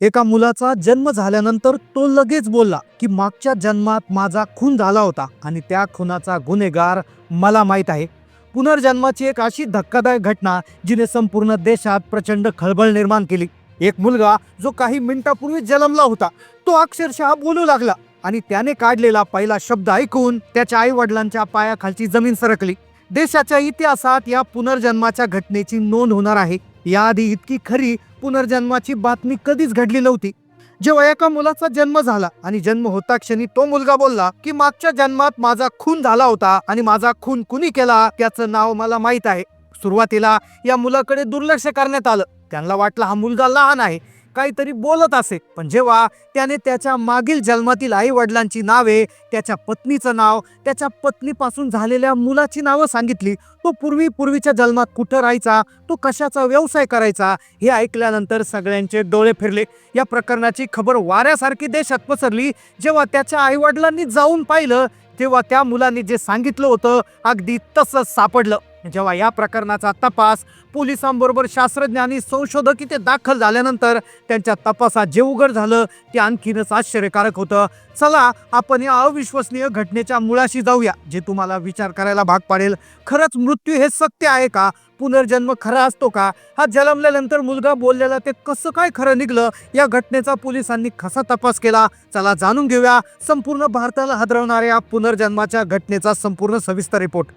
एका मुलाचा जन्म झाल्यानंतर तो लगेच बोलला की मागच्या जन्मात माझा खून झाला होता आणि त्या खुनाचा गुन्हेगार मला माहीत आहे. पुनर्जन्माची एक अशी धक्कादायक घटना जिने संपूर्ण देशात प्रचंड खळबळ निर्माण केली. एक मुलगा जो काही मिनिटापूर्वी जन्मला होता तो अक्षरशः बोलू लागला आणि त्याने काढलेला पहिला शब्द ऐकून त्याच्या आई वडिलांच्या पायाखालची जमीन सरकली. देशाच्या इतिहासात या पुनर्जन्माच्या घटनेची नोंद होणार आहे. याआधी इतकी खरी पुनर्जन्माची बातमी कधीच घडली नव्हती. जेव्हा एका मुलाचा जन्म झाला आणि जन्म होता क्षणी तो मुलगा बोलला की मागच्या जन्मात माझा खून झाला होता आणि माझा खून कुणी केला? त्याचं नाव मला माहीत आहे. सुरुवातीला या मुलाकडे दुर्लक्ष करण्यात आलं. त्यांना वाटलं हा मुलगा लहान आहे. काहीतरी बोलत असे. पण जेव्हा त्याने त्याच्या मागील जन्मातील आई वडिलांची नावे त्याच्या पत्नीचं नाव त्याच्या पत्नीपासून झालेल्या मुलाची नावं सांगितली तो पूर्वी पूर्वीच्या जन्मात कुठं राहायचा तो कशाचा व्यवसाय करायचा हे ऐकल्यानंतर सगळ्यांचे डोळे फिरले. या प्रकरणाची खबर वाऱ्यासारखी देशात पसरली. जेव्हा त्याच्या आईवडिलांनी जाऊन पाहिलं तेव्हा त्या मुलांनी जे सांगितलं होतं अगदी तसंच सापडलं. जेव्हा या प्रकरणाचा तपास पोलिसांबरोबर शास्त्रज्ञ आणि संशोधक इथे दाखल झाल्यानंतर त्यांच्या तपासात जे उघड झालं ते आणखीनच आश्चर्यकारक होतं. चला आपण या अविश्वसनीय घटनेच्या मुळाशी जाऊया जे तुम्हाला विचार करायला भाग पाडेल. खरंच मृत्यू हे सत्य आहे का? पुनर्जन्म खरा असतो का? हा जन्मल्यानंतर मुलगा बोललेला ते कसं काय खरं निघलं? या घटनेचा पोलिसांनी कसा तपास केला? चला जाणून घेऊया. संपूर्ण भारताला हादरवणाऱ्या पुनर्जन्माच्या घटनेचा संपूर्ण सविस्तर रिपोर्ट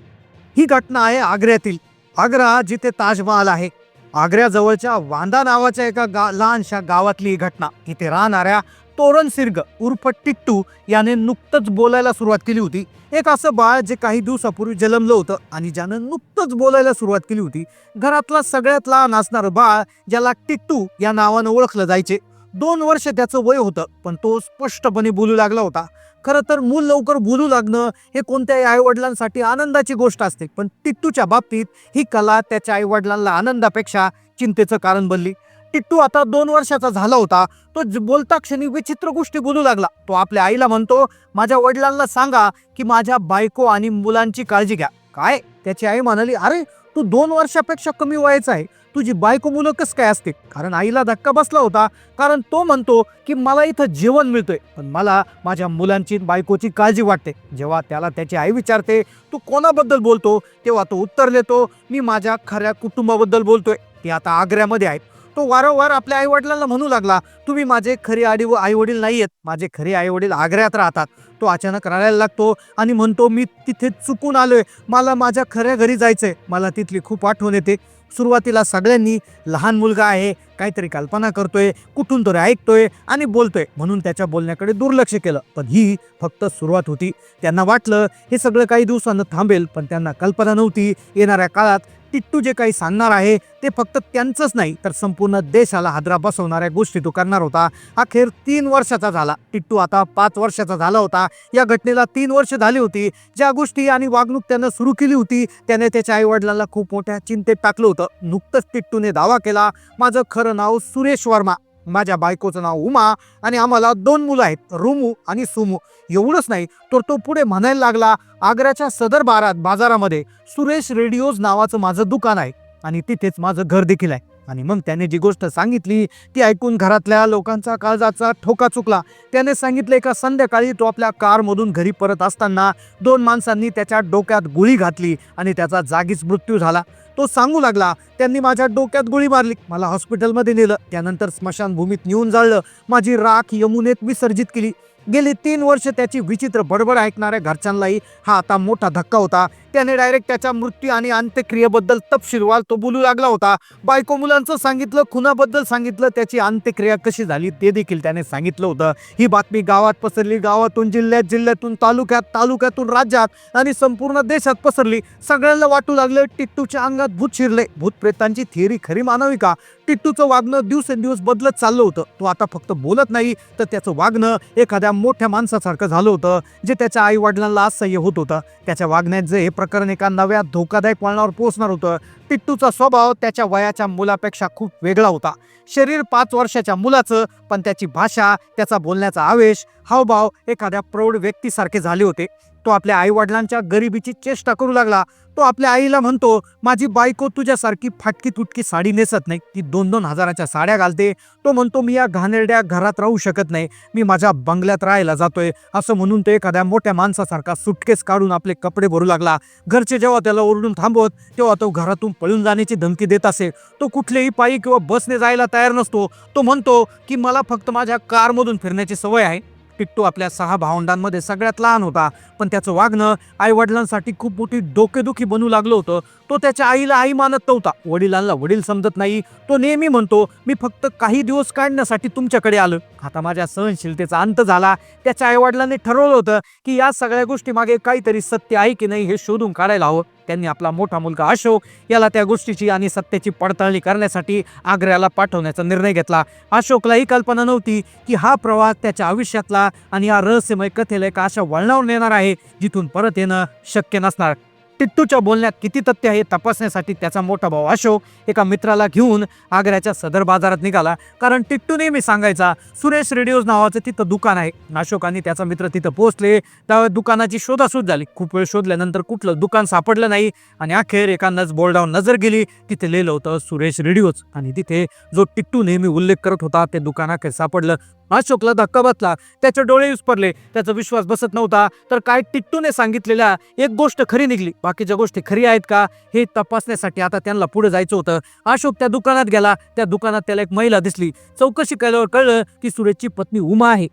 ही घटना आहे आग्र्यातील. आग्रा जिथे ताजमहाल आहे. आग्र्याजवळच्या वांदा नावाच्या एका गा लहानशा गावातली ही घटना. इथे राहणाऱ्या तोरण सिर्ग उर्फ टिट्टू याने नुकतंच बोलायला सुरुवात केली होती. एक असं बाळ जे काही दिवसापूर्वी जन्मलं होतं आणि ज्यानं नुकतंच बोलायला सुरुवात केली होती घरातला सगळ्यात लहान असणारं बाळ ज्याला टिट्टू या नावानं ओळखलं जायचे. दोन वर्ष त्याचं वय होतं पण तो स्पष्टपणे बोलू लागला होता. खरं तर मूल लवकर बोलू लागणं हे कोणत्याही आईवडिलांसाठी आनंदाची गोष्ट असते. पण टिट्टूच्या बाबतीत ही कला त्याच्या आईवडिलांना आनंदापेक्षा चिंतेचं कारण बनली. टिट्टू आता दोन वर्षाचा झाला होता. तो बोलता क्षणी विचित्र गोष्टी बोलू लागला. तो आपल्या आईला म्हणतो माझ्या वडिलांना सांगा की माझ्या बायको आणि मुलांची काळजी घ्या. काय? त्याची आई म्हणाली अरे तू दोन वर्षापेक्षा कमी वयाचा आहे. तुझी बायको मुलं कसं काय असते कारण आईला धक्का बसला होता. कारण तो म्हणतो की मला इथं जेवण मिळतोय. पण मला माझ्या मुलांची बायकोची काळजी वाटते. जेव्हा त्याला त्याची आई विचारते तू कोणाबद्दल बोलतो? तेव्हा तो उत्तर देतो मी माझ्या खऱ्या कुटुंबाबद्दल बोलतोय. ते आता आग्र्यामध्ये आहेत. तो वारंवार आपल्या आईवडिलांना म्हणू लागला तुम्ही माझे खरे आडी व आईवडील नाही आहेत माझे खरे आईवडील आग्र्यात राहतात. तो अचानक रडायला लागतो आणि म्हणतो मी तिथे चुकून आलोय. मला माझ्या खऱ्या घरी जायचंय. मला तिथली खूप आठवण येते. सुरुवातीला सगळ्यांनी लहान मुलगा आहे. काहीतरी कल्पना करतोय. कुठून तरी ऐकतोय आणि बोलतोय. म्हणून त्याच्या बोलण्याकडे दुर्लक्ष केलं. पण ही फक्त सुरुवात होती. त्यांना वाटलं हे सगळं काही दिवसानं थांबेल पण त्यांना कल्पना नव्हती. येणाऱ्या काळात टिट्टू जे काही सांगणार आहे ते फक्त त्यांचंच नाही तर संपूर्ण देशाला हादरा बसवणाऱ्या गोष्टी तो करणार होता. अखेर तीन वर्षाचा झाला. टिट्टू आता पाच वर्षाचा झाला होता. या घटनेला तीन वर्ष झाली होती. ज्या गोष्टी आणि वागणूक त्यानं सुरू केली होती त्याने त्याच्या आई वडिलांना खूप मोठ्या चिंतेत टाकलं होतं. नुकतंच टिट्टूने दावा केला माझं खरं नाव सुरेश वर्मा माझ्या बायकोचं नाव उमा आणि आम्हाला दोन मुलं आहेत रुमू आणि सुमू. एवढंच नाही तर तो पुढे म्हणायला लागला आग्र्याच्या सदर बारात बाजारामध्ये सुरेश रेडिओज नावाचं माझं दुकान आहे आणि तिथेच माझं घर देखील आहे. आणि मग त्याने जी गोष्ट सांगितली ती ऐकून घरातल्या लोकांचा काळजाचा ठोका चुकला. त्याने सांगितलं का संध्याकाळी तो आपल्या कारमधून घरी परत असताना दोन माणसांनी त्याच्या डोक्यात गोळी घातली आणि त्याचा जागीच मृत्यू झाला. तो सांगू लागला त्यांनी माझ्या डोक्यात गोळी मारली. मला हॉस्पिटलमध्ये नेलं. त्यानंतर स्मशानभूमीत नेऊन जाळलं. माझी राख यमुनेत विसर्जित केली. गेली तीन वर्ष त्याची विचित्र बडबड ऐकणाऱ्या घरच्यांनाही हा आता मोठा धक्का होता. त्याने डायरेक्ट त्याच्या मृत्यू आणि अंत्यक्रियेबद्दल तपशीलवार तो बोलू लागला होता. बायको मुलांचं सांगितलं खुनाबद्दल सांगितलं त्याची अंत्यक्रिया कशी झाली ते देखील त्याने सांगितलं होतं. ही बातमी गावात पसरली. गावातून जिल्ह्यात जिल्ह्यातून तालुक्यात तालुक्यातून राज्यात आणि संपूर्ण देशात पसरली. सगळ्यांना वाटू लागलं टिट्टूच्या अंगात भूत शिरले. भूतप्रेतांची थिअरी खरी मानावी का? टिट्टूचं वागणं दिवसेंदिवस बदलत चाललं होतं. तो आता फक्त बोलत नाही तर त्याचं वागणं एखाद्या मोठ्या माणसासारखं झालं होतं जे त्याच्या आई वडिलांना असह्य होत होतं. त्याच्या वागण्यात जे हे प्रकरण एका नव्या धोकादायक वळणावर पोहोचणार होतं टिट्टूचा स्वभाव त्याच्या वयाच्या मुलापेक्षा खूप वेगळा होता. शरीर पाच वर्षाच्या मुलाचं पण त्याची भाषा त्याचा बोलण्याचा आवेश हावभाव एखाद्या प्रौढ व्यक्तीसारखे झाले होते. तो आपल्या आई वडिलांच्या गरिबीची चेष्टा करू लागला. तो आपल्या आईला म्हणतो माझी बायको तुझ्यासारखी फाटकी तुटकी साडी नेसत नाही. ती दोन दोन हजाराच्या साड्या घालते. तो म्हणतो मी या घाणेरड्या घरात राहू शकत नाही. मी माझ्या बंगल्यात राहायला जातोय. असं म्हणून तो एखाद्या मोठ्या माणसासारखा सुटकेस काढून आपले कपडे भरू लागला. घरचे जेव्हा त्याला ओरडून थांबवत तेव्हा तो घरातून पळून जाण्याची धमकी देत असे. तो कुठलेही पायी किंवा बसने जायला तयार नसतो. तो म्हणतो की मला फक्त माझ्या कारमधून फिरण्याची सवय आहे. टिट्टू आपल्या सहा भावंडांमध्ये सगळ्यात लहान होता. पण त्याचं वागणं आई वडिलांसाठी खूप मोठी डोकेदुखी बनू लागलं होतं. तो त्याच्या आईला आई मानत नव्हता. वडिलांना वडील समजत नाही. तो नेहमी म्हणतो मी फक्त काही दिवस काढण्यासाठी तुमच्याकडे आलो आता माझ्या सहनशीलतेचा अंत झाला. त्याच्या आईवडिलांनी ठरवलं होतं की या सगळ्या गोष्टी मागे काहीतरी सत्य आहे की नाही हे शोधून काढायला हवं. त्यांनी आपला मोठा मुलगा अशोक याला त्या गोष्टीची आणि सत्तेची पडताळणी करण्यासाठी आग्र्याला पाठवण्याचा निर्णय घेतला. अशोकला ही कल्पना नव्हती की हा प्रवास त्याच्या आयुष्यातला आणि या रहस्यमय कथेला एका अशा वळणावर नेणार आहे जिथून परत येणं शक्य नसणार. टिट्टूच्या बोलण्यात किती तथ्य आहे तपासण्यासाठी त्याचा मोठा भाऊ अशोक एका मित्राला घेऊन आग्र्याच्या सदर बाजारात निघाला. कारण टिट्टू नेहमी सांगायचा सुरेश रेडिओज नावाचं तिथं दुकान आहे. अशोक आणि त्याचा मित्र तिथं पोहोचले. त्यावेळी दुकानाची शोधाशोध झाली. खूप वेळ शोधल्यानंतर कुठलं दुकान सापडलं नाही आणि अखेर एकांनाच बोर्डावर नजर गेली. तिथे लिहिलं होतं सुरेश रेडिओज. आणि तिथे जो टिट्टू नेहमी उल्लेख करत होता ते दुकान अखेर सापडलं. अशोकला धक्का बसला. त्याचे डोळे विस्परले त्याचा विश्वास बसत नव्हता. तर काय टिट्टूने सांगितलेल्या एक गोष्ट खरी निघली. बाकीच्या गोष्टी खरी आहेत का हे तपासण्यासाठी आता त्यांना पुढे जायचं होतं. अशोक त्या दुकानात गेला. त्या दुकानात त्याला एक महिला दिसली. चौकशी केल्यावर कळलं की सुरेशची पत्नी उमा आहे.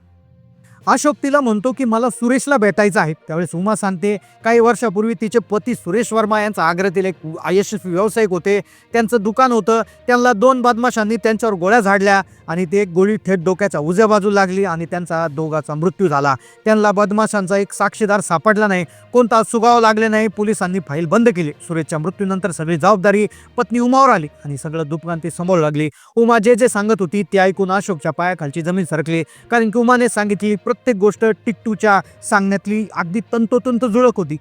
अशोक तिला म्हणतो की मला सुरेशला भेटायचं आहे. त्यावेळेस उमा सांगते काही वर्षापूर्वी तिचे पती सुरेश वर्मा यांचा आग्र्यातील एक यशस्वी व्यावसायिक होते. त्यांचं दुकान होतं. त्यांना दोन बदमाशांनी त्यांच्यावर गोळ्या झाडल्या आणि ते एक गोळी थेट डोक्याच्या उजव्या बाजूला लागली आणि त्यांचा दोघाचा मृत्यू झाला. त्यांना बदमाशांचा एक साक्षीदार सापडला नाही. कोणता सुगाव लागले नाही. पोलिसांनी फाईल बंद केली. सुरेशच्या मृत्यूनंतर सगळी जबाबदारी पत्नी उमावर आली आणि सगळं दुकान ते समोर लागली. उमा जे जे सांगत होती ते ऐकून अशोकच्या पायाखालची जमीन सरकली. कारण की उमाने सांगितली प्रत्येक गोष्ट टिट्टूच्या सांगण्यातली अगदी तंतोतंत जुळक होती.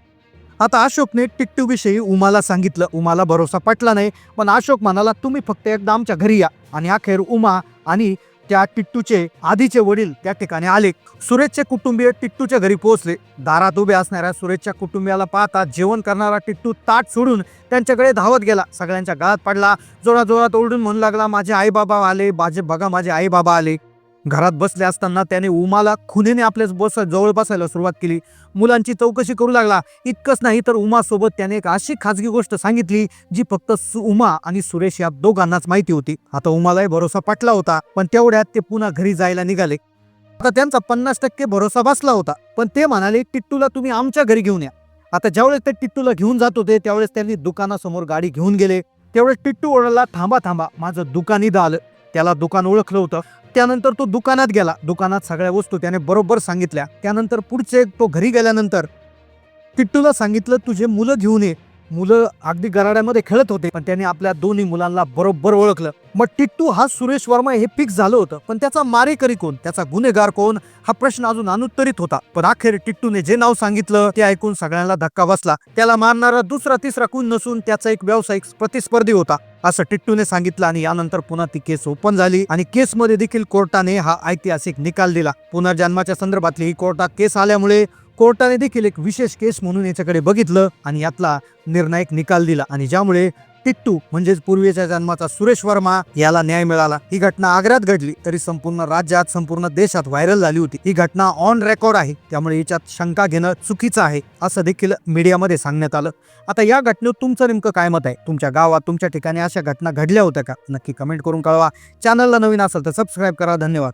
आता अशोकने टिट्टूविषयी उमाला सांगितलं. उमाला भरोसा पटला नाही पण अशोक म्हणाला तुम्ही फक्त एकदा आमच्या घरी या. आणि अखेर उमा आणि त्या टिट्टूचे आधीचे वडील त्या ठिकाणी आले. सुरेशचे कुटुंबीय टिट्टूच्या घरी पोहोचले. दारात उभे असणाऱ्या सुरेशच्या कुटुंबियाला पाहता जेवण करणारा टिट्टू ताट सोडून त्यांच्याकडे धावत गेला. सगळ्यांच्या गळात पडला. जोराजोरात ओरडून म्हणू लागला माझे आई बाबा आले माझे बघा माझे आई बाबा आले. घरात बसले असताना त्याने उमाला खुनेने आपल्या बस जवळ बसायला सुरुवात केली. मुलांची चौकशी करू लागला. इतकंच नाही तर उमासोबत त्याने एक अशी खाजगी गोष्ट सांगितली जी फक्त सु- उमा आणि सुरेश या दोघांनाच माहिती होती. आता उमालाही भरोसा पटला होता पण तेवढ्यात ते पुन्हा घरी जायला निघाले. आता त्यांचा पन्नास टक्के भरोसा बसला होता पण ते म्हणाले टिट्टूला तुम्ही आमच्या घरी घेऊन या. आता ज्यावेळेस ते टिट्टूला घेऊन जात होते त्यावेळेस त्यांनी दुकानासमोर गाडी घेऊन गेले. त्यावेळेस टिट्टू ओरडला थांबा थांबा माझं दुकान इथं आलं. त्याला दुकान ओळखलं होतं. त्यानंतर तो दुकानात गेला. दुकानात सगळ्या वस्तू त्याने बरोबर सांगितल्या. त्यानंतर पुढचे तो घरी गेल्यानंतर टिट्टूला सांगितलं तुझे मुलं घेऊन ये. मुलं अगदी गराड्यामध्ये खेळत होते पण त्याने आपल्या दोन्ही मुलांना बरोबर ओळखलं. मग टिट्टू हा सुरेश वर्मा हे फिक्स झालं होतं पण त्याचा मारेकरी कोण? त्याचा गुन्हेगार कोण? हा प्रश्न अजून अनुत्तरित होता. पण अखेर टिट्टूने जे नाव सांगितलं ते ऐकून सगळ्यांना धक्का बसला. त्याला मारणारा दुसरा तिसरा कोण नसून त्याचा एक व्यावसायिक प्रतिस्पर्धी होता असं टिट्टूने सांगितलं आणि यानंतर पुन्हा ती केस ओपन झाली आणि केसमध्ये देखील कोर्टाने हा ऐतिहासिक निकाल दिला. पुनर्जन्माच्या संदर्भातली ही कोर्टात केस आल्यामुळे कोर्टाने देखील एक विशेष केस म्हणून याच्याकडे बघितलं आणि यातला निर्णायक निकाल दिला. आणि ज्यामुळे टिट्टू म्हणजेच पूर्वीच्या जन्माचा सुरेश वर्मा याला न्याय मिळाला. ही घटना आग्र्यात घडली तरी संपूर्ण राज्यात संपूर्ण देशात व्हायरल झाली होती. ही घटना ऑन रेकॉर्ड आहे त्यामुळे याच्यात शंका घेणं चुकीचं आहे असं देखील मीडियामध्ये सांगण्यात आलं. आता या घटनेवर तुमचं नेमकं काय मत आहे? तुमच्या गावात तुमच्या ठिकाणी अशा घटना घडल्या होत्या का? नक्की कमेंट करून कळवा. चॅनलला नवीन असेल तर सबस्क्राईब करा. धन्यवाद.